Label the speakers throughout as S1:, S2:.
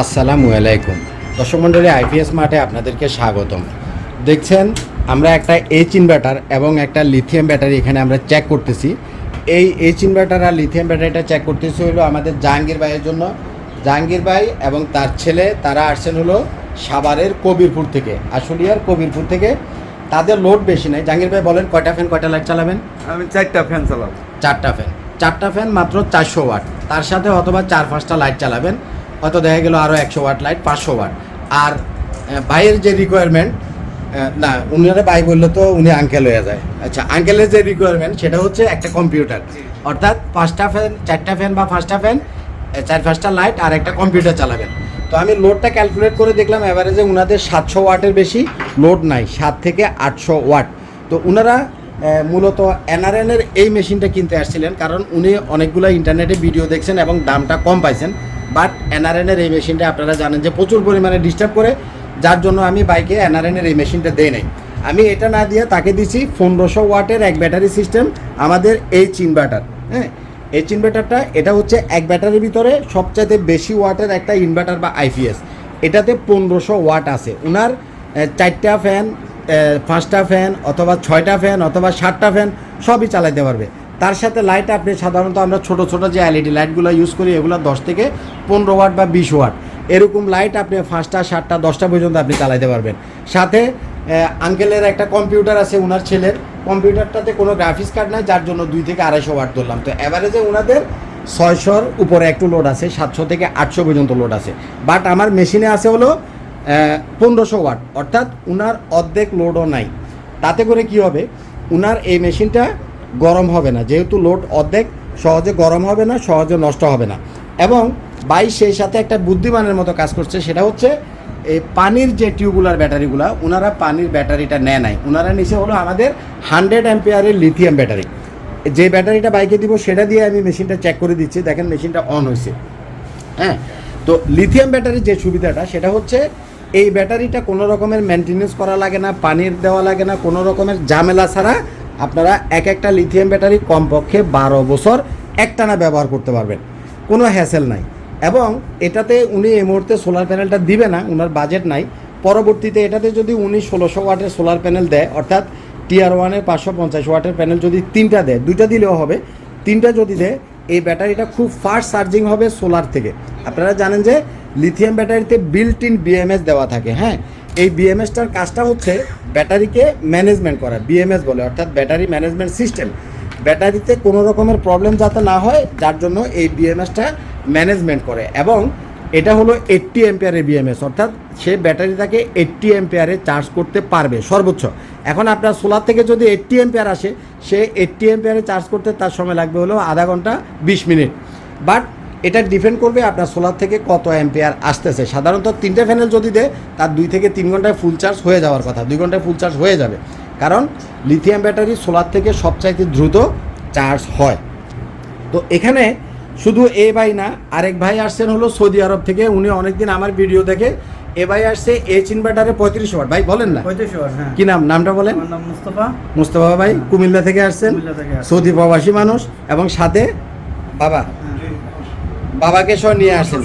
S1: আসসালামু আলাইকুম। দর্শক মণ্ডলী আইপিএস মাঠে আপনাদেরকে স্বাগতম। দেখছেন আমরা একটা এইচ ইনভার্টার এবং একটা লিথিয়াম ব্যাটারি এখানে আমরা চেক করতেছি। এই এইচ ইনভার্টার আর লিথিয়াম ব্যাটারিটা চেক করতেছি হলো আমাদের জাহাঙ্গীর ভাইয়ের জন্য। জাহাঙ্গীর ভাই এবং তার ছেলে তারা আসছেন হলো সাভারের কবিরপুর থেকে আশুলিয়ার কবিরপুর থেকে। তাদের লোড বেশি নেই। জাহাঙ্গীর ভাই বলেন কয়টা ফ্যান কয়টা লাইট চালাবেন?
S2: আমি চারটা ফ্যান চালাবো।
S1: চারটা ফ্যান চারটা ফ্যান মাত্র চারশো ওয়াট তার সাথে অথবা চার পাঁচটা লাইট চালাবেন। হয়তো দেখা গেল আরও একশো ওয়াট লাইট পাঁচশো ওয়াট। আর ভাইয়ের যে রিকোয়ারমেন্ট না উনারা ভাই বললে তো উনি আঙ্কেল হয়ে যায়। আচ্ছা আঙ্কেলের যে রিকোয়ারমেন্ট সেটা হচ্ছে একটা কম্পিউটার অর্থাৎ পাঁচটা ফ্যান চারটা ফ্যান বা পাঁচটা ফ্যান চার পাঁচটা লাইট আর একটা কম্পিউটার চালাবেন। তো আমি লোডটা ক্যালকুলেট করে দেখলাম অ্যাভারেজে উনাদের সাতশো ওয়াটের বেশি লোড নাই সাত থেকে আটশো ওয়াট। তো আহ, মূলত এনআরএনের এই মেশিনটা কিনতে আসছিলেন, কারণ উনি অনেকগুলো ইন্টারনেটে ভিডিও দেখছেন এবং দামটা কম পাইছেন। বাট এনআরএনের এই মেশিনটা আপনারা জানেন যে প্রচুর পরিমাণে ডিস্টার্ব করে, যার জন্য আমি বাইকে এনআরএনের এই মেশিনটা দেই নাই। আমি এটা না দিয়ে তাকে দিছি পনেরোশো ওয়াটের এক ব্যাটারি সিস্টেম আমাদের এইচ ইনভার্টার হ্যাঁ? এইচ ইনভার্টারটা এটা হচ্ছে এক ব্যাটারির ভিতরে সবচাইতে বেশি ওয়াটের একটা ইনভার্টার বা আইপিএস এটাতে পনেরোশো ওয়াট আছে। ওনার চারটা ফ্যান পাঁচটা ফ্যান অথবা ছয়টা ফ্যান অথবা সাতটা ফ্যান সবই চালাতে পারবে। তার সাথে লাইট আপনি সাধারণত আমরা ছোট ছোট যে এলইডি লাইটগুলো ইউজ করি, এগুলো দশ থেকে পনেরো ওয়াট বা বিশ ওয়াট এরকম লাইট আপনি পাঁচটা, সাতটা, দশটা পর্যন্ত আপনি চালাতে পারবেন। সাথে আঙ্কেলের একটা কম্পিউটার আছে ওনার ছেলের। কম্পিউটারটাতে কোনো গ্রাফিক্স কার্ড নাই, যার জন্য দুই থেকে আড়াইশো ওয়াট ধরলাম। তো অ্যাভারেজে ওনাদের ছয়শোর উপরে একটু লোড আছে, সাতশো থেকে আটশো পর্যন্ত লোড আছে। বাট আমার মেশিনে আছে হলো পনেরোশো ওয়াট। অর্থাৎ উনার অর্ধেক লোডও নাই। তাতে করে কি হবে? উনার এই মেশিনটা গরম হবে না। যেহেতু লোড অর্ধেক, সহজে গরম হবে না, সহজে নষ্ট হবে না। এবং বাই সেই সাথে একটা বুদ্ধিমানের মতো কাজ করছে, সেটা হচ্ছে এই পানির যে টিউবুলার ব্যাটারিগুলো ওনারা পানির ব্যাটারিটা নেয় নাই। ওনারা নিচে হলো আমাদের হান্ড্রেড অ্যাম্পিয়ারের লিথিয়াম ব্যাটারি যে ব্যাটারিটা বাইকে দিব, সেটা দিয়ে আমি মেশিনটা চেক করে দিচ্ছি। দেখেন মেশিনটা অন হয়েছে হ্যাঁ? তো লিথিয়াম ব্যাটারির যে সুবিধাটা, সেটা হচ্ছে এই ব্যাটারিটা কোনো রকমের মেনটেনেন্স করা লাগে না, পানির দেওয়া লাগে না, কোনো রকমের ঝামেলা ছাড়া আপনারা এক একটা লিথিয়াম ব্যাটারি কমপক্ষে বারো বছর একটানা ব্যবহার করতে পারবেন। কোনো হ্যাসেল নাই। এবং এটাতে উনি এই মুহূর্তে সোলার প্যানেলটা দিবে না ওনার বাজেট নাই। পরবর্তীতে এটাতে যদি উনি ষোলোশো ওয়াটের সোলার প্যানেল দেয়, অর্থাৎ টিআর ওয়ানের পাঁচশো পঞ্চাশ ওয়াটের প্যানেল যদি তিনটা দেয়, দুইটা দিলেও হবে, তিনটা যদি দেয় এই ব্যাটারিটা খুব ফাস্ট চার্জিং হবে সোলার থেকে। আপনারা জানেন যে লিথিয়াম ব্যাটারিতে বিল্ট ইন বিএমএস দেওয়া থাকে হ্যাঁ? এই বিএমএসটার কাজটা হচ্ছে ব্যাটারিকে ম্যানেজমেন্ট করা বিএমএস বলে, অর্থাৎ ব্যাটারি ম্যানেজমেন্ট সিস্টেম ব্যাটারিতে কোনো রকমের প্রবলেম যাতে না হয়, যার জন্য এই বিএমএসটা ম্যানেজমেন্ট করে। এবং এটা হলো এইট্টি এম্পিয়ারের বিএমএস অর্থাৎ সে ব্যাটারিটাকে এইট্টি এম্পিয়ারে চার্জ করতে পারবে, সর্বোচ্চ। এখন আপনার সোলার থেকে যদি এইট্টি এম্পিয়ার আসে, সে এইট্টি এম্পিয়ারে চার্জ করতে তার সময় লাগবে হলো আধা ঘণ্টা বিশ মিনিট। বাট এটা ডিপেন্ড করবে আপনার সোলার থেকে কত অ্যাম্পিয়ার আসতেছে। সাধারণত তিনটে প্যানেল যদি দেয়, তার দুই থেকে তিন ঘন্টায় ফুল চার্জ হয়ে যাওয়ার কথা, দুই ঘন্টায় ফুল চার্জ হয়ে যাবে। কারণ লিথিয়াম ব্যাটারি সোলার থেকে সবচাইতে দ্রুত চার্জ হয়। তো এখানে শুধু এ ভাই না আরেক ভাই আসছেন হলো সৌদি আরব থেকে। উনি অনেকদিন আমার ভিডিও দেখে এ ভাই আসছে এইচ ইনভার্টারে পঁয়ত্রিশ ওয়াট। ভাই বলেন না।
S3: পঁয়ত্রিশ ওয়াট, হ্যাঁ।
S1: কি নাম? নামটা বলেন।
S3: মুস্তফা।
S1: মুস্তফা ভাই কুমিল্লা থেকে আসছেন।
S3: কুমিল্লা থেকে আসছি।
S1: সৌদি প্রবাসী মানুষ এবং সাথে বাবা।
S3: হ্যাঁ।
S1: বাবাকে সহ নিয়ে আসেন।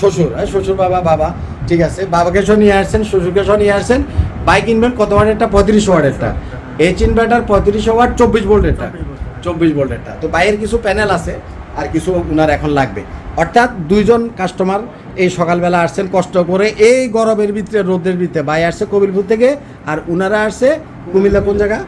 S1: শ্বশুর। হ্যাঁ শ্বশুর বাবা বাবা। ঠিক আছে বাবাকে সহ নিয়ে আসছেন শ্বশুরকে সহ নিয়ে আসছেন। বাইক ইনভার্ট কত ওয়াটেরটা? পঁয়ত্রিশ ওয়াটেরটা। এইচ ইনভার্টার পঁয়ত্রিশ ওয়াট চব্বিশ ভোল্টেরটা। চব্বিশ ভোল্টেরটা। তো বাইরের কিছু প্যানেল আছে। আর কিছু ওনার এখন লাগবে। অর্থাৎ দুইজন কাস্টমার এই সকালবেলা আসছেন, কষ্ট করে এই গরমের ভিতরে, রোদের ভিতরে। ভাই আসছে কবিরপুর থেকে আর উনারা আসছে কুমিল্লা কোন জায়গা?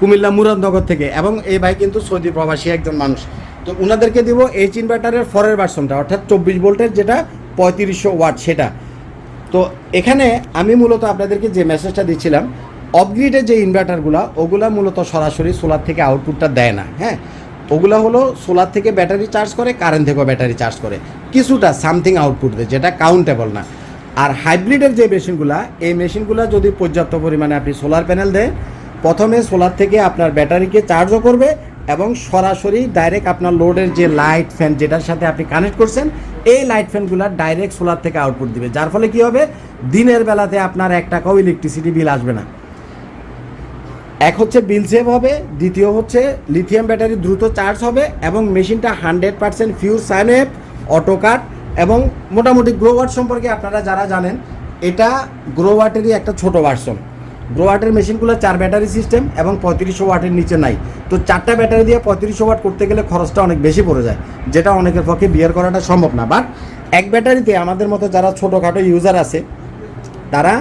S1: কুমিল্লা মুরাদনগর থেকে। এবং এই ভাই কিন্তু সৌদি প্রবাসী একজন মানুষ। তো ওনাদেরকে দিব এইচ ইনভার্টারের ফরের ভার্সনটা অর্থাৎ চব্বিশ ভোল্টের যেটা পঁয়ত্রিশশো ওয়াট সেটা। তো এখানে আমি মূলত আপনাদেরকে যে মেসেজটা দিচ্ছিলাম অফগ্রিডের যে ইনভার্টারগুলো ওগুলা মূলত সরাসরি সোলার থেকে আউটপুটটা দেয় না হ্যাঁ? ওগুলা হলো সোলার থেকে ব্যাটারি চার্জ করে, কারেন্ট থেকেও ব্যাটারি চার্জ করে। কিছুটা সামথিং আউটপুট দেয়, যেটা কাউন্টেবল না। আর হাইব্রিডের যে মেশিনগুলা, এই মেশিনগুলো যদি পর্যাপ্ত পরিমাণে আপনি সোলার প্যানেল দেন, প্রথমে সোলার থেকে আপনার ব্যাটারিকে চার্জও করবে এবং সরাসরি ডাইরেক্ট আপনার লোডের যে লাইট ফ্যান যেটার সাথে আপনি কানেক্ট করছেন, এই লাইট ফ্যানগুলো ডাইরেক্ট সোলার থেকে আউটপুট দিবে। যার ফলে কি হবে? দিনের বেলাতে আপনার এক টাকাও ইলেকট্রিসিটি বিল আসবে না। এক হচ্ছে বিল সেভ হবে, দ্বিতীয় হচ্ছে লিথিয়াম ব্যাটারি দ্রুত চার্জ হবে এবং মেশিনটা hundred percent pure sine wave auto cut এবং মোটামুটি গ্রোওয়াট সম্পর্কে আপনারা যারা জানেন, এটা গ্রোওয়াটেরই একটা ছোট ভার্সন গ্রোওয়াটের মেশিনগুলো চার ব্যাটারি সিস্টেম এবং পঁয়ত্রিশশো ওয়াটের নিচে নাই। তো চারটা ব্যাটারি দিয়ে পঁয়ত্রিশশো ওয়াট করতে গেলে খরচটা অনেক বেশি পড়ে যায়, যেটা অনেকের পক্ষে বিয়ার করাটা সম্ভব না। বাট এক ব্যাটারিতে আমাদের মতো যারা ছোটোখাটো ইউজার আছে, তারা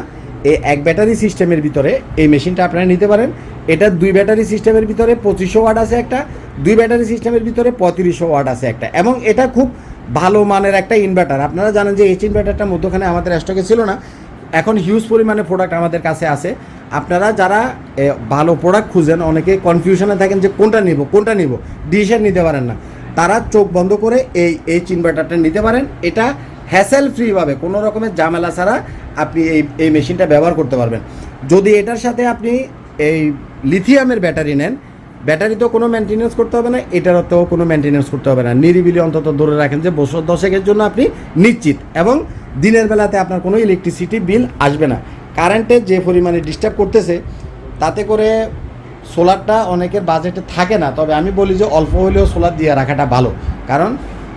S1: এই এক ব্যাটারি সিস্টেমের ভিতরে এই মেশিনটা আপনারা নিতে পারেন। এটা দুই ব্যাটারি সিস্টেমের ভিতরে পঁচিশশো ওয়াট আছে একটা, দুই ব্যাটারি সিস্টেমের ভিতরে পঁয়ত্রিশশো ওয়াট আছে একটা। এবং এটা খুব ভালো মানের একটা ইনভার্টার আপনারা জানেন যে এইচ ইনভার্টারটা মধ্যখানে আমাদের স্টকে ছিল না। এখন হিউজ পরিমাণে প্রোডাক্ট আমাদের কাছে আছে। আপনারা যারা ভালো প্রোডাক্ট খুঁজেন, অনেকে কনফিউশনে থাকেন যে কোনটা নিব কোনটা নিব ডিসিশন নিতে পারেন না। তারা চোখ বন্ধ করে এই এইচ ইনভার্টারটা নিতে পারেন। এটা হ্যাসেল ফ্রিভাবে কোনো রকমের জামেলা ছাড়া আপনি এই এই মেশিনটা ব্যবহার করতে পারবেন। যদি এটার সাথে আপনি এই লিথিয়ামের ব্যাটারি নেন, ব্যাটারি তো কোনো মেনটেনেন্স করতে হবে না, এটারও তো কোনো মেনটেনেন্স করতে হবে না। নিরিবিলি অন্তত ধরে রাখেন যে বছর দশেকের জন্য আপনি নিশ্চিত এবং দিনের বেলাতে আপনার কোনো ইলেকট্রিসিটি বিল আসবে না। কারেন্টের যে পরিমাণে ডিস্টার্ব করতেছে, তাতে করে সোলারটা অনেকের বাজেটে থাকে না, তবে আমি বলি যে অল্প হলেও সোলার দিয়ে রাখাটা ভালো। কারণ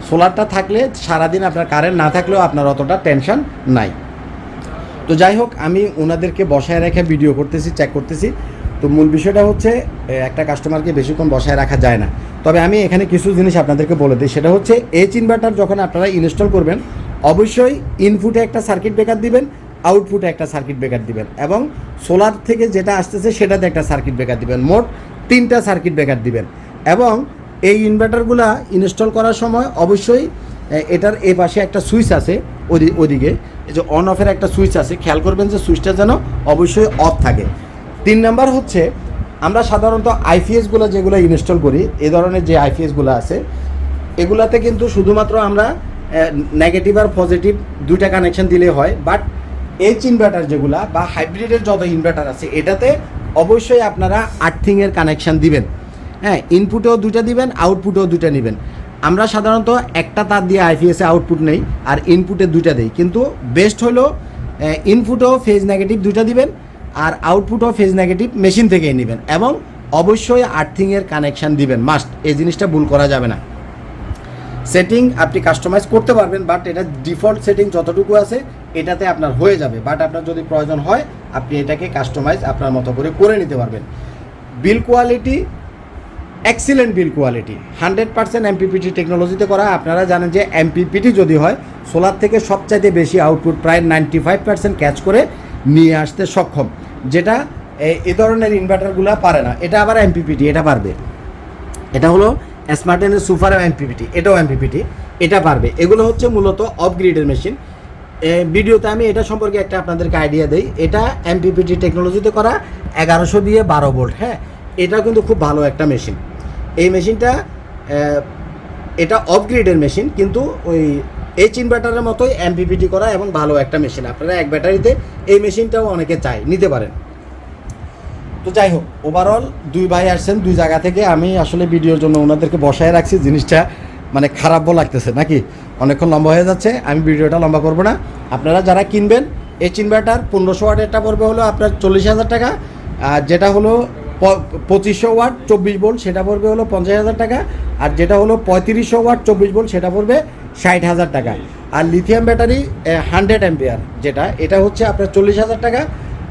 S1: সোলারটা থাকলে সারাদিন আপনার কারেন্ট না থাকলেও আপনার অতটা টেনশন নাই। তো যাই হোক, আমি ওনাদেরকে বসায় রেখে ভিডিও করতেছি চেক করতেছি। তো মূল বিষয়টা হচ্ছে একটা কাস্টমারকে বেশিক্ষণ বসায় রাখা যায় না। তবে আমি এখানে কিছু জিনিস আপনাদেরকে বলে দিই। সেটা হচ্ছে এইচ ইনভার্টার যখন আপনারা ইনস্টল করবেন, অবশ্যই ইনপুটে একটা সার্কিট ব্রেকার দিবেন আউটপুটে একটা সার্কিট ব্রেকার দিবেন এবং সোলার থেকে যেটা আসতেছে সেটাতে একটা সার্কিট ব্রেকার দিবেন। মোট তিনটা সার্কিট ব্রেকার দিবেন এবং এই ইনভার্টারগুলা ইনস্টল করার সময় অবশ্যই এটার এই পাশে একটা সুইচ আছে, ওদি, ওদিকে। যে অন অফের একটা সুইচ আছে, খেয়াল করবেন যে সুইচটা যেন অবশ্যই অফ থাকে। তিন নাম্বার হচ্ছে, আমরা সাধারণত আইপিএসগুলো যেগুলো ইনস্টল করি, এ ধরনের যে আইপিএসগুলো আছে, এগুলাতে কিন্তু শুধুমাত্র আমরা নেগেটিভ আর পজিটিভ দুইটা কানেকশন দিলে হয় বাট এইচ ইনভার্টার যেগুলা বা হাইব্রিডের যত ইনভার্টার আছে, এটাতে অবশ্যই আপনারা আর্থিংয়ের কানেকশন দিবেন। হ্যাঁ ইনপুটেও দুইটা দিবেন আউটপুটেও দুইটা নেবেন। আমরা সাধারণত একটা তার দিয়ে আইপিএসে আউটপুট নেই, আর ইনপুটে দুইটা দেই। কিন্তু বেস্ট হলো ইনপুটও ফেজ নেগেটিভ দুইটা দিবেন, আর আউটপুটও ফেজ নেগেটিভ মেশিন থেকেই নেবেন। এবং অবশ্যই আর্থিংয়ের কানেকশান দিবেন মাস্ট এই জিনিসটা ভুল করা যাবে না। সেটিং আপনি কাস্টমাইজ করতে পারবেন বাট এটা ডিফল্ট সেটিং যতটুকু আছে, এটাতে আপনার হয়ে যাবে। বাট আপনার যদি প্রয়োজন হয়, আপনি এটাকে কাস্টমাইজ আপনার মতো করে করে নিতে পারবেন। Build quality excellent build quality hundred percent MPPT টেকনোলজিতে করা। আপনারা জানেন যে এমপিপিটি যদি হয় সোলার থেকে সবচাইতে বেশি আউটপুট প্রায় নাইনটি ফাইভ পার্সেন্ট ক্যাচ করে নিয়ে আসতে সক্ষম। যেটা, এ- ধরনের ইনভার্টারগুলো পারে না। এটা আবার এমপিপিটি এটা পারবে। এটা হলো স্মার্টেনের সুপার এমপিপিটি এটাও এমপিপিটি এটা পারবে। এগুলো হচ্ছে মূলত অফ গ্রিডের মেশিন ভিডিওতে আমি এটা সম্পর্কে একটা আপনাদেরকে আইডিয়া দেই। এটা এমপিপিটি টেকনোলজিতে করা, এগারোশো দিয়ে বারো ভোল্ট হ্যাঁ? এটা কিন্তু খুব ভালো একটা মেশিন এই মেশিনটা এটা অফ গ্রিডের মেশিন কিন্তু ওই এইচ ইনভার্টারের মতোই এমপিপিটি করা এবং ভালো একটা মেশিন আপনারা এক ব্যাটারিতে এই মেশিনটাও অনেকে চায়, নিতে পারেন। তো যাই হোক ওভারঅল দুই ভাই আসছেন, দুই জায়গা থেকে। আমি আসলে ভিডিওর জন্য ওনাদেরকে বসায় রাখছি, জিনিসটা মানে খারাপও লাগতেছে নাকি? অনেকক্ষণ লম্বা হয়ে যাচ্ছে, আমি ভিডিওটা লম্বা করব না। আপনারা যারা কিনবেন এইচ ইনভার্টার পনেরোশো ওয়াটেরটা পড়বে হলো আপনার চল্লিশ হাজার টাকা, আর যেটা হলো পঁচিশশো ওয়াট, চব্বিশ ভোল্ট সেটা পড়বে হলো পঞ্চাশ হাজার টাকা। আর যেটা হলো পঁয়ত্রিশশো ওয়াট, চব্বিশ ভোল্ট সেটা পড়বে ষাট হাজার টাকা। আর লিথিয়াম ব্যাটারি হান্ড্রেড অ্যাম্পিয়ার যেটা, এটা হচ্ছে আপনার চল্লিশ হাজার টাকা।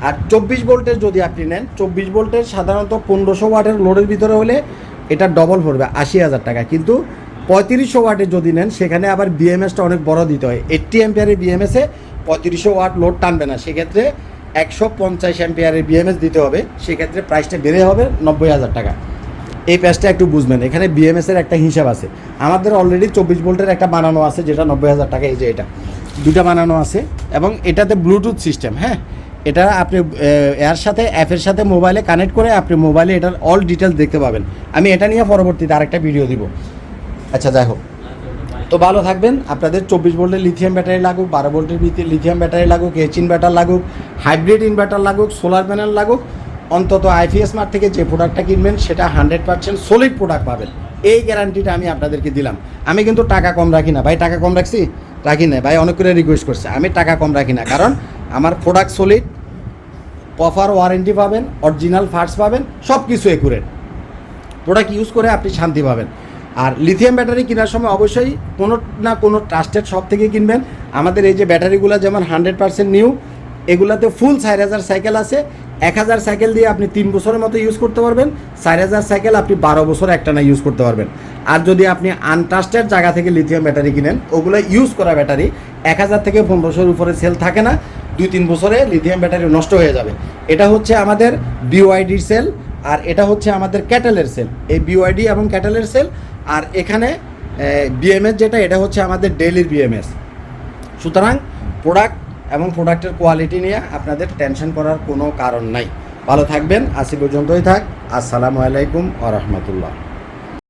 S1: আর চব্বিশ ভোল্টের যদি আপনি নেন, চব্বিশ ভোল্টের সাধারণত পনেরোশো ওয়াটের লোডের ভিতরে হলে এটা ডবল পড়বে, আশি হাজার টাকা। কিন্তু পঁয়ত্রিশশো ওয়াটের যদি নেন, সেখানে আবার বিএমএসটা অনেক বড় দিতে হয়। এইট্টি অ্যাম্পিয়ারের বিএমএসে পঁয়ত্রিশশো ওয়াট লোড টানবে না। সেক্ষেত্রে একশো পঞ্চাশ অ্যাম্পিয়ারের বিএমএস দিতে হবে, সেক্ষেত্রে প্রাইসটা বেড়ে হবে নব্বই হাজার টাকা। এই প্যাচটা একটু বুঝবেন, এখানে বিএমএস এর একটা হিসাব আছে। আমাদের অলরেডি চব্বিশ ভোল্টের একটা বানানো আছে, যেটা নব্বই হাজার টাকা, এই যে এটা। দুটা বানানো আছে, এবং এটাতে ব্লুটুথ সিস্টেম হ্যাঁ? এটা আপনি এর সাথে অ্যাপের সাথে মোবাইলে কানেক্ট করে আপনি মোবাইলে এটার অল ডিটেলস দেখতে পাবেন। আমি এটা নিয়ে পরবর্তীতে আরেকটা ভিডিও দিব। আচ্ছা যাই হোক। তো ভালো থাকবেন। আপনাদের চব্বিশ ভোল্টের লিথিয়াম ব্যাটারি লাগুক, বারো ভোল্টের লিথিয়াম ব্যাটারি লাগুক এইচ ইনভার্টার লাগুক হাইব্রিড ইনভার্টার লাগুক সোলার প্যানেল লাগুক, অন্তত আইপিএস মার্ট থেকে যে প্রোডাক্টটা কিনবেন, সেটা হান্ড্রেড পার্সেন্ট সলিড প্রোডাক্ট পাবেন। এই গ্যারান্টিটা আমি আপনাদেরকে দিলাম। আমি কিন্তু টাকা কম রাখি না। ভাই, টাকা কম রাখছি? রাখি না ভাই, অনেক করে রিকোয়েস্ট করছে। আমি টাকা কম রাখি না। কারণ আমার প্রোডাক্ট সলিড প্রপার ওয়ারেন্টি পাবেন অরিজিনাল পার্টস পাবেন সব কিছু একুরেট প্রোডাক্ট ইউজ করে আপনি শান্তি পাবেন। আর লিথিয়াম ব্যাটারি কেনার সময় অবশ্যই কোনো না কোনো ট্রাস্টেড শপ থেকে কিনবেন। আমাদের এই যে ব্যাটারিগুলো যেমন হান্ড্রেড পার্সেন্ট নিউ এগুলাতে ফুল চার হাজার সাইকেল আছে। এক হাজার সাইকেল দিয়ে আপনি তিন বছরের মতো ইউজ করতে পারবেন। চার হাজার সাইকেল আপনি বারো বছর একটা না ইউজ করতে পারবেন। আর যদি আপনি আনট্রাস্টেড জায়গা থেকে লিথিয়াম ব্যাটারি কিনেন, ওগুলো ইউজ করা ব্যাটারি এক হাজার থেকে পনেরোশোর উপরে সেল থাকে না। দুই তিন বছরে লিথিয়াম ব্যাটারি নষ্ট হয়ে যাবে। এটা হচ্ছে আমাদের বিওআইডির সেল আর এটা হচ্ছে আমাদের ক্যাটেলের সেল এই বিওআইডি এবং ক্যাটেলের সেল আর এখানে বিএমএস যেটা, এটা হচ্ছে আমাদের ডেলির বিএমএস সুতরাং প্রোডাক্ট এবং প্রোডাক্টের কোয়ালিটি নিয়ে আপনাদের টেনশন করার কোনো কারণ নাই। ভালো থাকবেন আসি পর্যন্তই থাক। আসসালামু আলাইকুম আ রহমতুল্লাহ।